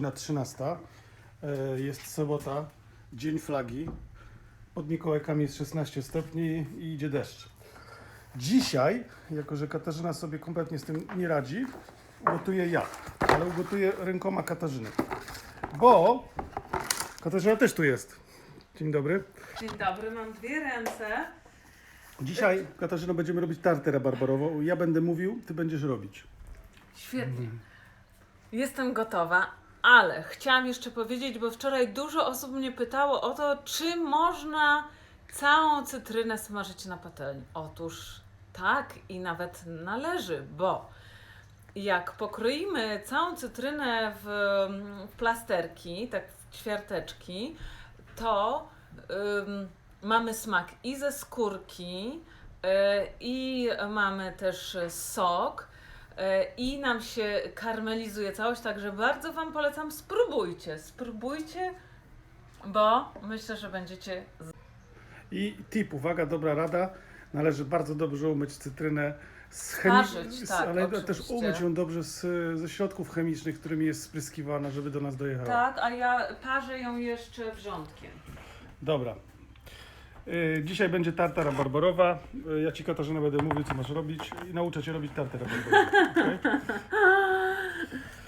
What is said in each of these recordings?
Na 13 e, jest sobota, dzień flagi. Pod Mikołajkami jest 16 stopni i idzie deszcz. Dzisiaj, jako że Katarzyna sobie kompletnie z tym nie radzi, ugotuję ja, ale ugotuję rękoma Katarzyny. Bo Katarzyna też tu jest. Dzień dobry. Dzień dobry, mam dwie ręce. Dzisiaj, Katarzyna, będziemy robić tartę rabarbarową. Ja będę mówił, ty będziesz robić. Świetnie. Jestem gotowa, ale chciałam jeszcze powiedzieć, bo wczoraj dużo osób mnie pytało o to, czy można całą cytrynę smażyć na patelni. Otóż tak i nawet należy, bo jak pokroimy całą cytrynę w, plasterki, tak w ćwiarteczki, to ym, mamy smak i ze skórki, y, i mamy też sok. Y, I nam się karmelizuje całość, także bardzo Wam polecam, spróbujcie, spróbujcie, bo myślę, że będziecie I tip, uwaga, dobra rada. Należy bardzo dobrze umyć cytrynę z z- tak, ale oczywiście. też umyć ją dobrze z, ze środków chemicznych, którymi jest spryskiwana, żeby do nas dojechała. Tak, a ja parzę ją jeszcze wrzątkiem. Dobra. Y, Dzisiaj będzie tarta rabarbarowa. Y, Ja Ci Katarzyna będę mówił, co masz robić i nauczę Cię robić tartę rabarbarową. okej?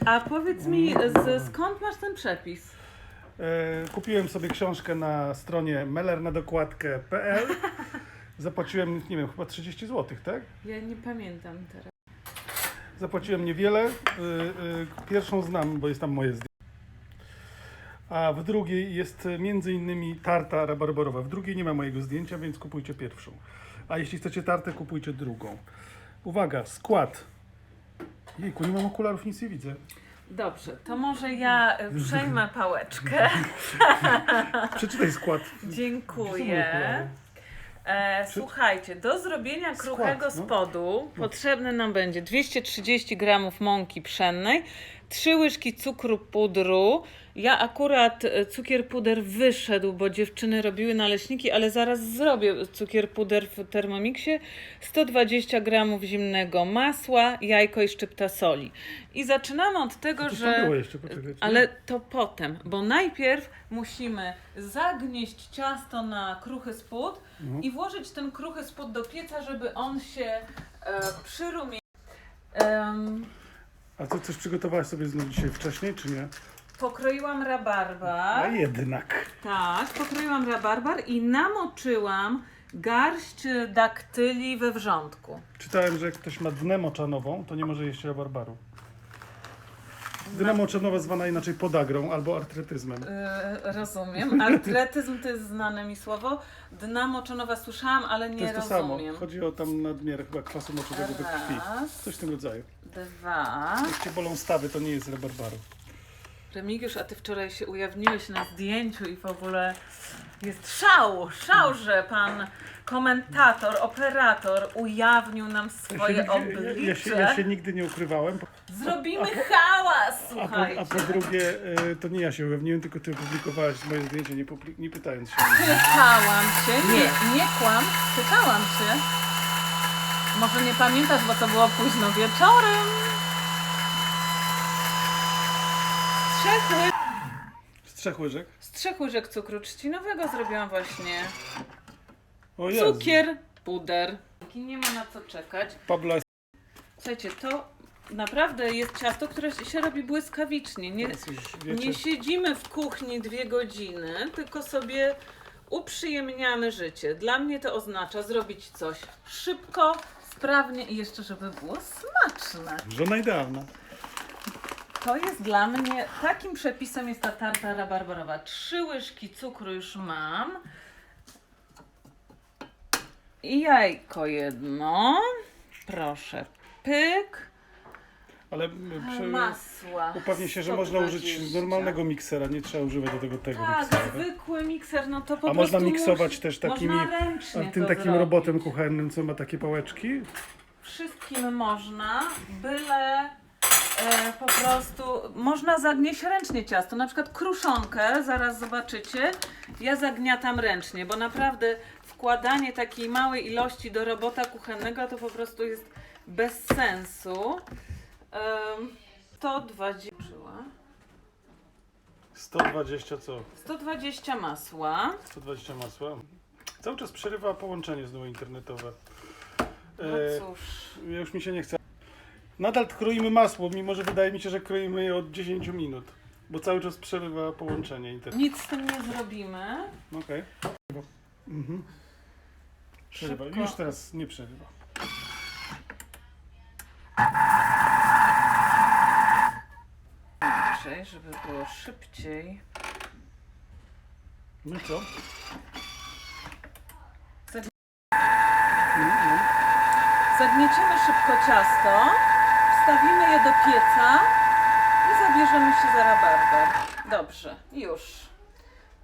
A powiedz mi, z, skąd masz ten przepis? E, Kupiłem sobie książkę na stronie mellernadokładkę.pl. Zapłaciłem, nie wiem, chyba 30 zł, tak? Ja nie pamiętam teraz. Zapłaciłem niewiele. Y, y, Pierwszą znam, bo jest tam moje zdjęcie. A w drugiej jest między innymi tarta rabarbarowa. W drugiej nie ma mojego zdjęcia, więc kupujcie pierwszą. A jeśli chcecie tartę, kupujcie drugą. Uwaga, skład. Jejku, nie mam okularów, nic nie widzę. Dobrze, to może ja e, przejmę pałeczkę. Przeczytaj skład. Dziękuję. E, słuchajcie, do zrobienia Skład, kruchego no. spodu potrzebne nam będzie 230 g mąki pszennej, 3 łyżki cukru pudru. Ja akurat e, cukier puder wyszedł, bo dziewczyny robiły naleśniki, ale zaraz zrobię cukier puder w Thermomixie. 120 g zimnego masła, jajko i szczypta soli. I zaczynamy od tego, To że... tam było jeszcze, poczekajcie. Ale to potem, bo najpierw musimy zagnieść ciasto na kruchy spód Mhm. i włożyć ten kruchy spód do pieca, żeby on się e, przyrumienił. Em, A ty coś przygotowałaś sobie znów dzisiaj wcześniej, czy nie? pokroiłam rabarbar. A jednak. Tak, pokroiłam rabarbar i namoczyłam garść daktyli we wrzątku. Czytałem, że jak ktoś ma dnę moczanową, to nie może jeść rabarbaru. Dna moczanowa zwana inaczej podagrą albo artretyzmem. E, rozumiem. Artretyzm to jest znane mi słowo. Dna moczonowa słyszałam, ale To nie jest to rozumiem. samo. Chodzi o tam nadmiar chyba kwasu moczowego we krwi. Raz, Coś w tym rodzaju. Dwa. Jak cię bolą stawy, to nie jest rabarbaru. Remigiusz, a ty wczoraj się ujawniłeś na zdjęciu i w ogóle jest szał, szał, że pan komentator, operator ujawnił nam swoje ja, się, oblicze. ja, się, ja się nigdy nie ukrywałem. Zrobimy hałas, A po, słuchajcie. a po drugie, e, to nie ja się ujawniłem, tylko ty opublikowałaś moje zdjęcie, nie, nie pytając się. Pytałam cię, nie, nie kłam, pytałam cię. Może nie pamiętasz, bo to było późno wieczorem. Z trzech, ły- Z trzech łyżek. z trzech łyżek cukru trzcinowego zrobiłam właśnie O Jezu. cukier, puder. Nie ma na co czekać. Pablo Słuchajcie, to naprawdę jest ciasto, które się robi błyskawicznie. Nie, wiecie, nie siedzimy w kuchni dwie godziny, tylko sobie uprzyjemniamy życie. Dla mnie to oznacza zrobić coś szybko, sprawnie i jeszcze, żeby było smaczne. żona idealna. To jest dla mnie, takim przepisem jest ta tarta rabarbarowa. Trzy łyżki cukru już mam. I jajko jedno. Proszę, pyk. Ale m, przy, Masła. upewnię się, że można użyć 120. normalnego miksera, nie trzeba używać do tego tego Tak, miksera. tak? zwykły mikser, no to po A prostu można miksować musi- też takimi, można ręcznie tym to takim zrobić. robotem kuchennym, co ma takie pałeczki. Wszystkim można, byle e, po prostu można zagnieść ręcznie ciasto. Na przykład kruszonkę, zaraz zobaczycie. Ja zagniatam ręcznie, bo naprawdę wkładanie takiej małej ilości do robota kuchennego to po prostu jest bez sensu. Um, 120. 120 co? 120 masła. 120 masła. Cały czas przerywa połączenie znowu internetowe. No E, cóż. Ja już mi się nie chce. Nadal kroimy masło, mimo że wydaje mi się, że kroimy je od 10 minut. Bo cały czas przerywa połączenie internetu. Nic z tym nie zrobimy. Okej. Mhm. Przerywa. Szybko. Już teraz nie przerywa. Inaczej, żeby było szybciej. No i co? No, no. Zagnieciemy szybko ciasto, wstawimy je do pieca i zabierzemy się za rabarbar. Dobrze, już.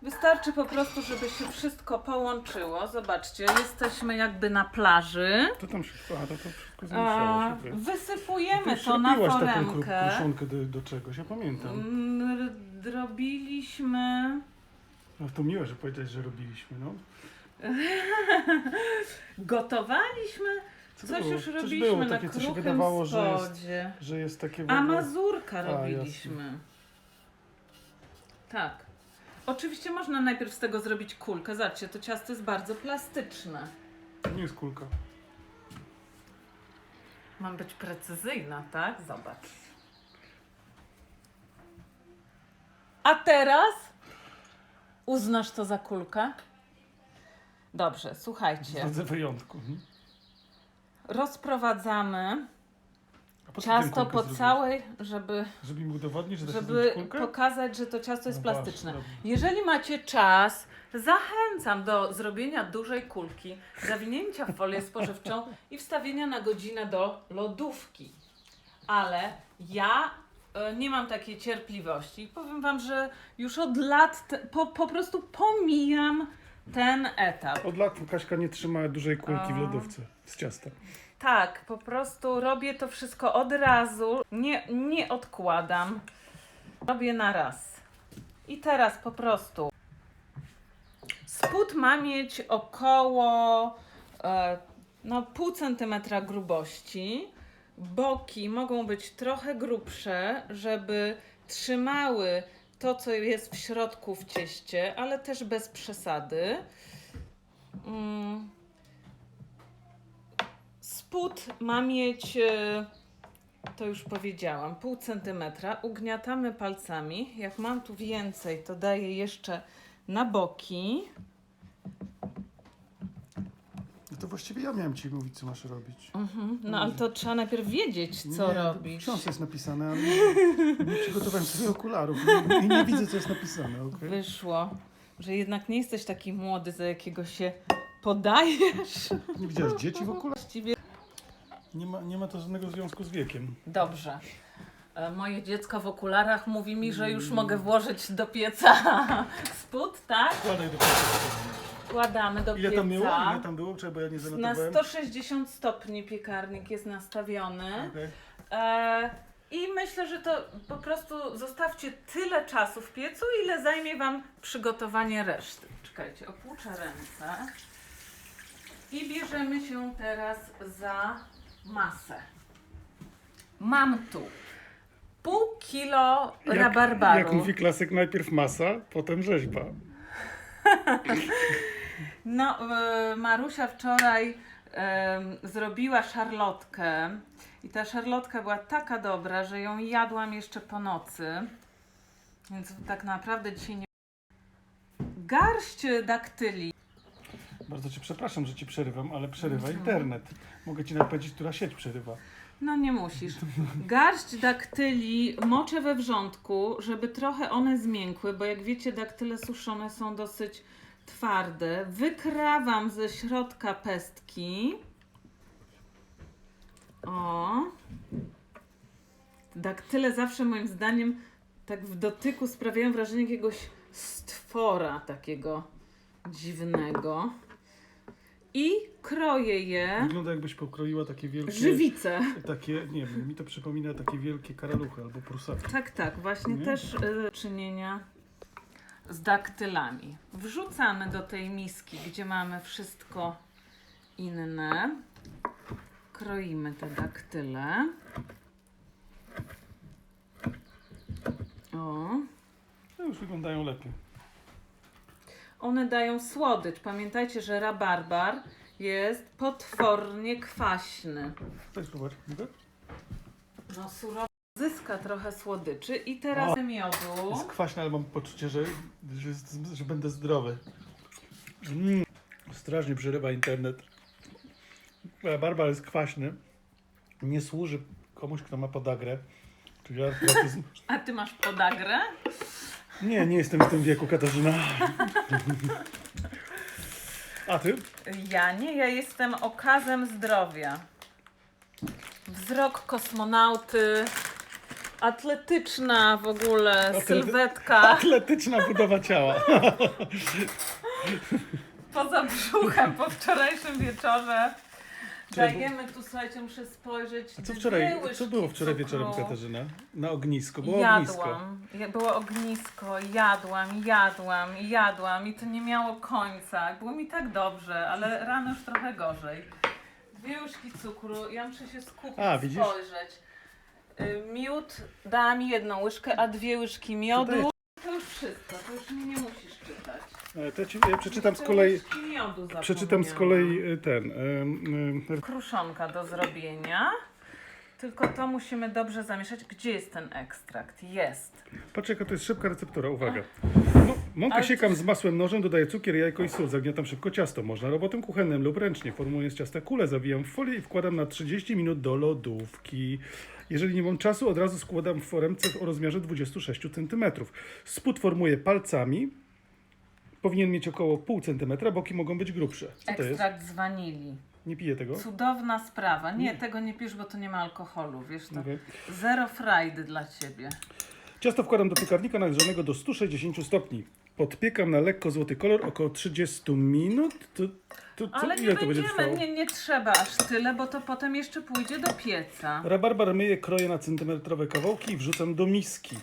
Wystarczy po prostu, żeby się wszystko połączyło. Zobaczcie, jesteśmy jakby na plaży. To tam wszystko, a to, to wszystko A, zamieszało się. wysypujemy Ty to na robiłaś taką kru- foremkę. kruszonkę do, do czegoś, ja pamiętam. Mm, Robiliśmy. No to miłe, że powiedziałeś, że robiliśmy, no. Gotowaliśmy. Co to Coś było? już Coś robiliśmy było na takie, co się kruchym wydawało, że jest, spodzie. że jest takie w A ogóle... mazurka robiliśmy. tak. Oczywiście można najpierw z tego zrobić kulkę. Zobaczcie, to ciasto jest bardzo plastyczne. To nie jest kulka. Mam być precyzyjna, tak? Zobacz. A teraz uznasz to za kulkę? Dobrze, W słuchajcie. drodze wyjątku. Rozprowadzamy po co ciasto po zrobiłeś? całej, żeby Żeby im udowodnić, że da się żeby zrobić kulkę? pokazać, że to ciasto jest No plastyczne. Jeżeli macie czas, zachęcam do zrobienia dużej kulki, zawinięcia w folię spożywczą i wstawienia na godzinę do lodówki. Ale ja e, nie mam takiej cierpliwości. I Powiem Wam, że już od lat te, po, po prostu pomijam ten etap. Od lat Kaśka nie trzymała dużej kulki w lodówce z ciasta. Tak, po prostu robię to wszystko od razu, nie, nie odkładam. Robię na raz. I teraz po prostu. Spód ma mieć około e, no, pół centymetra grubości. Boki mogą być trochę grubsze, żeby trzymały to, co jest w środku w cieście, ale też bez przesady. Mm. Spód ma mieć, e, to już powiedziałam, pół centymetra. Ugniatamy palcami. Jak mam tu więcej, to daję jeszcze na boki. No to właściwie ja miałem ci mówić, co masz robić. Mhm. No ale to trzeba najpierw wiedzieć, co nie, to W książce jest napisane, ale nie, przygotowałem sobie okularów i nie, widzę, co jest napisane. okej? Wyszło, że jednak nie jesteś taki młody, za jakiego się podajesz. Nie widziałeś dzieci w okularach? Właściwie Nie ma, nie ma to żadnego związku z wiekiem. Dobrze. E, Moje dziecko w okularach mówi mi, że już mogę włożyć do pieca spód, tak? Wkładaj do pieca. Wkładamy do Ile pieca. tam było? Ile tam było? Czekaj, bo ja nie Na zanotowałem. 160 stopni piekarnik jest nastawiony. Okej. E, I myślę, że to po prostu zostawcie tyle czasu w piecu, ile zajmie Wam przygotowanie reszty. Czekajcie, opłuczę ręce. I bierzemy się teraz za masę. Mam tu pół kilo Jak- rabarbaru. Jak mówi klasyk, najpierw masa, potem rzeźba. No, y, Marusia wczoraj em, zrobiła szarlotkę i ta szarlotka była taka dobra, że ją jadłam jeszcze po nocy. Więc tak naprawdę dzisiaj nie. Garść daktyli. Bardzo cię przepraszam, że ci przerywam, ale przerywa Mhm. internet. Mogę ci nawet powiedzieć, która sieć przerywa. No nie musisz. Garść daktyli moczę we wrzątku, żeby trochę one zmiękły, bo jak wiecie, daktyle suszone są dosyć twarde. Wykrawam ze środka pestki. O. Daktyle zawsze moim zdaniem tak w dotyku sprawiają wrażenie jakiegoś stwora takiego dziwnego. I kroję je. Wygląda jakbyś pokroiła takie wielkie... Żywice. Takie, nie wiem, mi to przypomina takie wielkie karaluchy albo prusaki. Tak, tak, właśnie Nie? też y, czynienia z daktylami. Wrzucamy do tej miski, gdzie mamy wszystko inne. Kroimy te daktyle. O, No już już wyglądają lepiej. One dają słodycz. Pamiętajcie, że rabarbar jest potwornie kwaśny. Daj spróbować. Mogę? No surowy zyska trochę słodyczy i teraz O. miodu. Jest kwaśne, ale mam poczucie, że, że, jest, że będę zdrowy. Mm. Strasznie przerywa internet. Barbar jest kwaśny. Nie służy komuś, kto ma podagrę. Czyli artretyzm. A ty masz podagrę? Nie, nie jestem w tym wieku, Katarzyna. A ty? Ja nie, ja jestem okazem zdrowia. Wzrok kosmonauty, atletyczna w ogóle Atlety- sylwetka, Atletyczna budowa ciała. poza brzuchem po wczorajszym wieczorze. Dajemy tu, słuchajcie, muszę spojrzeć. A co dwie wczoraj, co było wczoraj cukru. wieczorem, Katarzyna? Na ognisku. Było ognisko. Jadłam. Ja- Było ognisko, jadłam, jadłam, jadłam i to nie miało końca. Było mi tak dobrze, ale rano już trochę gorzej. Dwie łyżki cukru, ja muszę się skupić, A, widzisz? spojrzeć. Y, Miód, dała mi jedną łyżkę, a dwie łyżki miodu. To już wszystko, to już mi nie musisz czytać. E, To ja, ci, ja przeczytam z kolei, przeczytam z kolei e, ten. em, Kruszonka do zrobienia. Tylko to musimy dobrze zamieszać. Gdzie jest ten ekstrakt? Jest. Patrz jaka to jest szybka receptura, uwaga. No, mąkę siekam z masłem nożem, dodaję cukier, jajko i sól, zagniatam szybko ciasto. Można robotem kuchennym lub ręcznie. Formuję z ciasta kulę, zawijam w folię i wkładam na 30 minut do lodówki. Jeżeli nie mam czasu, od razu składam w foremce o rozmiarze 26 cm. Spód formuję palcami. Powinien mieć około pół centymetra, boki mogą być grubsze. Co to jest? Ekstrakt z wanilii. Nie piję tego. Cudowna sprawa. Nie, tego nie pisz, bo to nie ma alkoholu, wiesz to. Okej. Zero frajdy dla ciebie. Ciasto wkładam do piekarnika nagrzanego do 160 stopni. Podpiekam na lekko złoty kolor około 30 minut. To, to, Ale nie ile to będzie będziemy, trwało? nie, nie trzeba aż tyle, bo to potem jeszcze pójdzie do pieca. Rabarbar myję, kroję na centymetrowe kawałki i wrzucam do miski.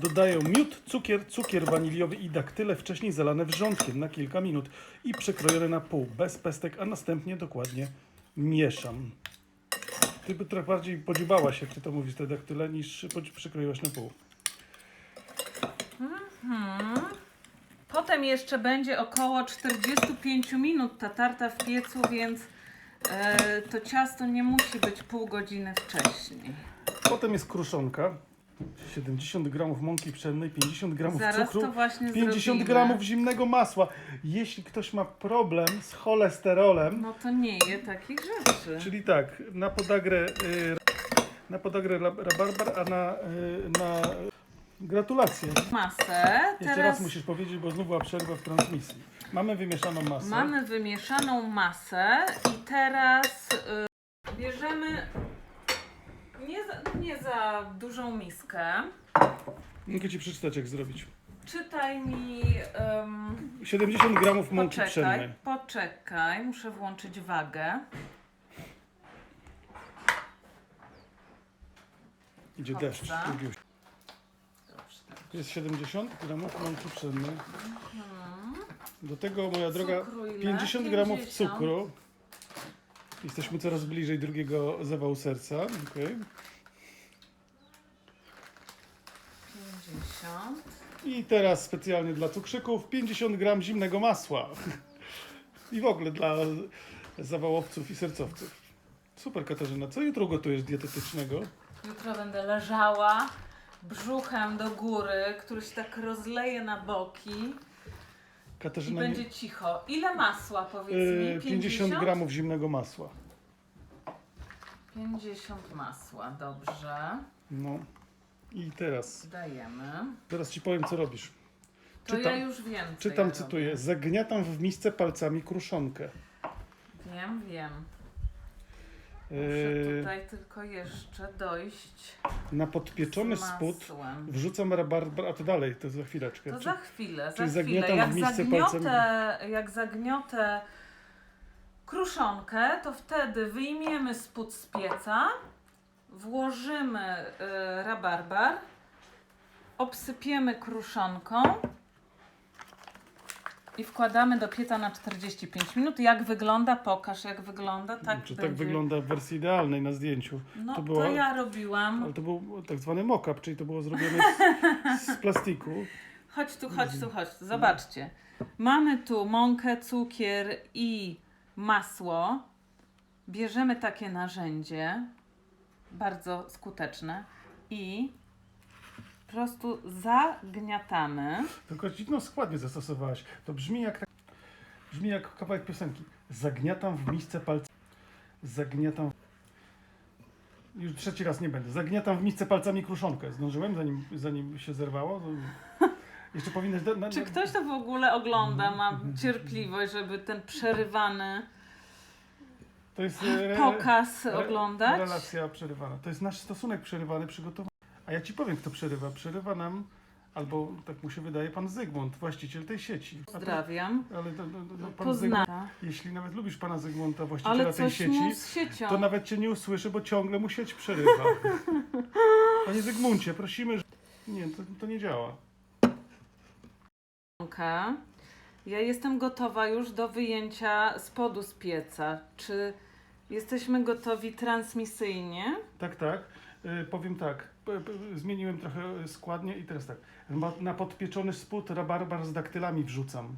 Dodaję miód, cukier, cukier waniliowy i daktyle wcześniej zalane wrzątkiem na kilka minut i przekrojone na pół, bez pestek, a następnie dokładnie mieszam. Ty by trochę bardziej podziwałaś, jak ty to mówisz, te daktyle, niż przekroiłaś na pół. Potem jeszcze będzie około 45 minut ta tarta w piecu, więc e, to ciasto nie musi być pół godziny wcześniej. Potem jest kruszonka. 70 gramów mąki pszennej, 50 gramów Zaraz cukru, to właśnie 50 zrobimy. gramów zimnego masła. Jeśli ktoś ma problem z cholesterolem, No to nie je takich rzeczy. czyli tak, na podagrę, y, na podagrę rabarbar, a na, y, na gratulacje. Masę. Jeszcze Teraz raz musisz powiedzieć, bo znów była przerwa w transmisji. Mamy wymieszaną masę. mamy wymieszaną masę i teraz y, bierzemy nie za, nie za dużą miskę. Mogę ci przeczytać, jak zrobić. Czytaj mi. ym, 70 gramów mąki poczekaj, pszennej. poczekaj, muszę włączyć wagę. Idzie Hopsa. deszcz. Lubiuś. Jest 70 gramów mąki pszennej. Do tego, moja droga, Cukru ile? 50 gramów 50. cukru. Jesteśmy coraz bliżej drugiego zawału serca. Okay. 50. I teraz specjalnie dla cukrzyków 50 gram zimnego masła. I w ogóle dla zawałowców i sercowców. Super Katarzyna, co jutro gotujesz dietetycznego? Jutro będę leżała brzuchem do góry, który się tak rozleje na boki i Katarzyna, nie- będzie cicho. Ile masła powiedz mi? 50 gramów zimnego masła. 50 masła, dobrze. No. I teraz, Dajemy. teraz ci powiem co robisz. To Czytam- ja już wiem. co Czytam, ja cytuję. robię. Zagniatam w misce palcami kruszonkę. Wiem, wiem. Muszę Yy, tutaj tylko jeszcze dojść na podpieczony z spód masłem. wrzucam rabarbar, a to dalej, to za chwileczkę. To Czy- za chwilę, za czyli chwilę. Jak w misce zagniotę, jak zagniotę kruszonkę, to wtedy wyjmiemy spód z pieca, włożymy y, rabarbar, obsypiemy kruszonką i wkładamy do pieca na 45 minut. Jak wygląda? Pokaż jak wygląda. Tak Czy będzie. tak wygląda w wersji idealnej na zdjęciu? No to to, była- ja robiłam. Ale to był tak zwany mock-up, czyli to było zrobione z, z plastiku. Chodź tu, chodź tu, chodź tu. Zobaczcie. Mamy tu mąkę, cukier i masło. Bierzemy takie narzędzie, bardzo skuteczne i po prostu zagniatamy. Tylko dziwną składnię zastosowałaś. To brzmi jak, tak- brzmi jak kawałek piosenki. Zagniatam w misce palcami. Zagniatam. Już trzeci raz nie będę. Zagniatam w misce palcami kruszonkę. Zdążyłem, zanim, zanim się zerwało. Jeszcze powinnaś. Da, na, Czy na- ktoś to w ogóle ogląda, ma cierpliwość, żeby ten przerywany To jest e, pokaz re- oglądać? Relacja przerywana. To jest nasz stosunek przerywany, przygotowany. A ja ci powiem, kto przerywa. Przerywa nam, albo tak mu się wydaje, pan Zygmunt, właściciel tej sieci. A to- Pozdrawiam. Ale to, to, to, pan Zygmunt, Poznana. jeśli nawet lubisz pana Zygmunta, właściciela Ale tej coś sieci, mu z siecią. to nawet cię nie usłyszy, bo ciągle mu sieć przerywa. Panie Zygmuncie, prosimy, że... Nie, to, to nie działa. Mąkę. Ja jestem gotowa już do wyjęcia spodu z pieca. Czy jesteśmy gotowi transmisyjnie? Tak, tak. Y, powiem tak. Zmieniłem trochę składnię i teraz tak. Na podpieczony spód rabarbar z daktylami wrzucam.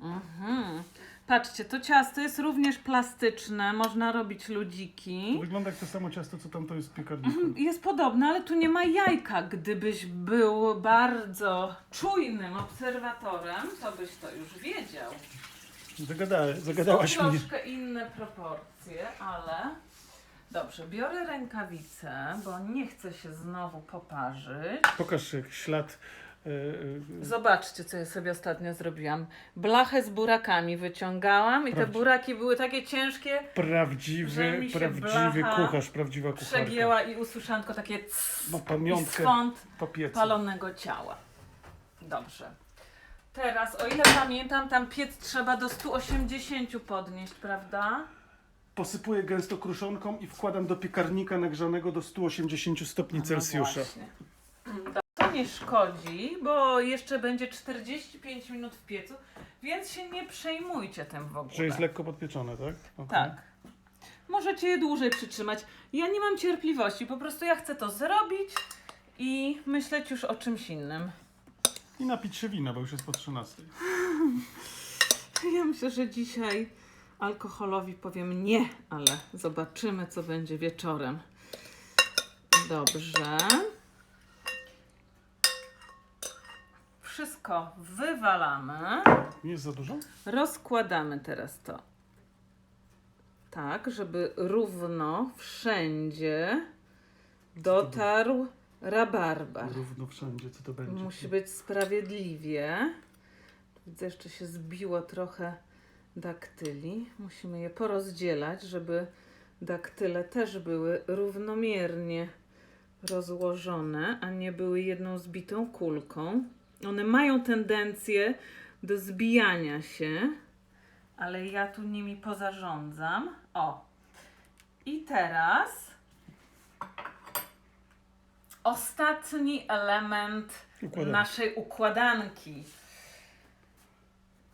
Mhm. Patrzcie, to ciasto jest również plastyczne, można robić To ludziki. wygląda jak to samo ciasto, co tam to jest w piekarniku. Jest podobne, ale tu nie ma jajka. Gdybyś był bardzo czujnym obserwatorem, to byś to już wiedział. Zagadałaś Są mnie. troszkę inne proporcje, ale... Dobrze, biorę rękawice, bo nie chcę się znowu poparzyć. Pokaż jak ślad. y, y, Zobaczcie, co ja sobie ostatnio zrobiłam. Blachę z burakami wyciągałam i te Prawda. buraki były takie ciężkie, że Prawdziwy, mi się prawdziwy blacha kucharz, prawdziwa kucharka. przegięła i usłyszałam tylko takie cs Ma i pamiątkę swąd po piecu. palonego ciała. Dobrze. Teraz, o ile pamiętam, tam piec trzeba do 180 podnieść, prawda? Posypuję gęsto kruszonką i wkładam do piekarnika nagrzanego do 180 stopni No Celsjusza. właśnie. To nie szkodzi, bo jeszcze będzie 45 minut w piecu, więc się nie przejmujcie tym w ogóle. Że jest lekko podpieczone, tak? Okej. Tak. Możecie je dłużej przytrzymać. Ja nie mam cierpliwości, po prostu ja chcę to zrobić i myśleć już o czymś innym. I napić się wina, bo już jest po 13. Ja myślę, że dzisiaj alkoholowi powiem nie, ale zobaczymy, co będzie wieczorem. Dobrze. Wszystko wywalamy. Nie jest za dużo? Rozkładamy teraz to. Tak, żeby równo wszędzie dotarł rabarbar. Równo wszędzie, co to będzie? Musi być sprawiedliwie. Widzę, jeszcze się zbiło trochę daktyli. Musimy je porozdzielać, żeby daktyle też były równomiernie rozłożone, a nie były jedną zbitą kulką. One mają tendencję do zbijania się, ale ja tu nimi pozarządzam. O! I teraz ostatni element Układamy. naszej układanki.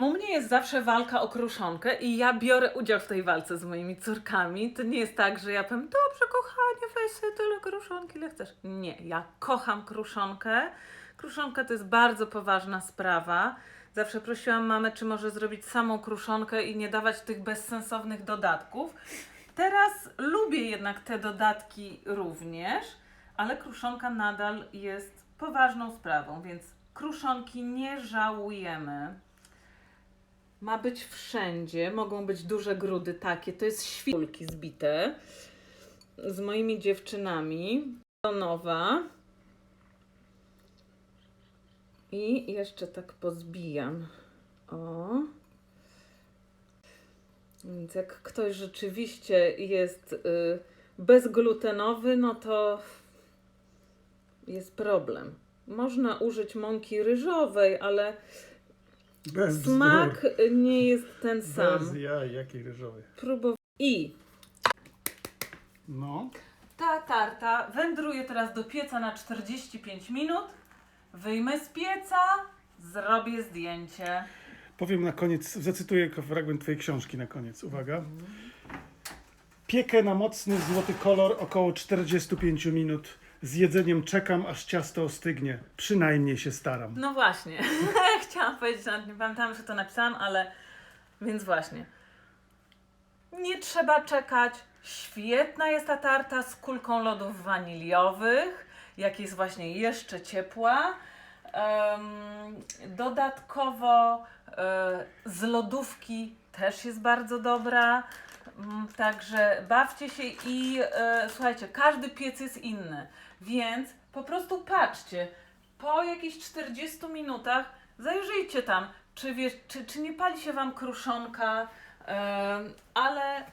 U mnie jest zawsze walka o kruszonkę i ja biorę udział w tej walce z moimi córkami. To nie jest tak, że ja powiem, dobrze kochanie, weź sobie tyle kruszonki, ile chcesz. Nie, ja kocham kruszonkę. Kruszonka to jest bardzo poważna sprawa. Zawsze prosiłam mamę, czy może zrobić samą kruszonkę i nie dawać tych bezsensownych dodatków. Teraz lubię jednak te dodatki również, ale kruszonka nadal jest poważną sprawą, więc kruszonki nie żałujemy. Ma być wszędzie, mogą być duże grudy takie, to jest świlki zbite z moimi dziewczynami. To nowa. I jeszcze tak pozbijam. O. Więc jak ktoś rzeczywiście jest y, bezglutenowy, no to jest problem. Można użyć mąki ryżowej, ale Bez smak nie jest ten sam. Bez jaj, jakiej ryżowej. Próbow... I No. ta tarta wędruje teraz do pieca na 45 minut. Wyjmę z pieca, zrobię zdjęcie. Powiem na koniec, zacytuję fragment twojej książki na koniec. Uwaga. Piekę na mocny złoty kolor około 45 minut Z jedzeniem czekam, aż ciasto ostygnie. Przynajmniej się staram. No właśnie. Chciałam powiedzieć, nie pamiętam, że to napisałam, ale więc właśnie. Nie trzeba czekać. Świetna jest ta tarta z kulką lodów waniliowych, jak jest właśnie jeszcze ciepła. Dodatkowo e, z lodówki też jest bardzo dobra. Mm, Także bawcie się i e, słuchajcie, każdy piec jest inny, więc po prostu patrzcie. Po jakichś 40 minutach zajrzyjcie tam, czy, wiesz, czy, czy nie pali się Wam kruszonka, em, ale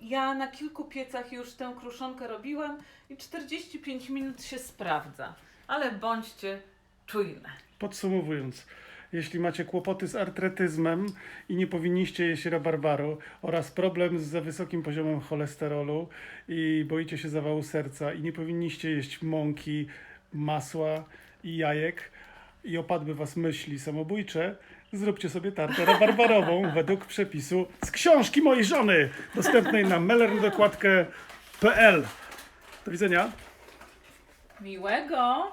ja na kilku piecach już tę kruszonkę robiłem i 45 minut się sprawdza. Ale bądźcie czujne. Podsumowując, jeśli macie kłopoty z artretyzmem i nie powinniście jeść rabarbaru oraz problem z za wysokim poziomem cholesterolu i boicie się zawału serca i nie powinniście jeść mąki, masła i jajek i opadły was myśli samobójcze, zróbcie sobie tartę rabarbarową według przepisu z książki mojej żony, dostępnej na melernodokładkę.pl. Do widzenia. Miłego!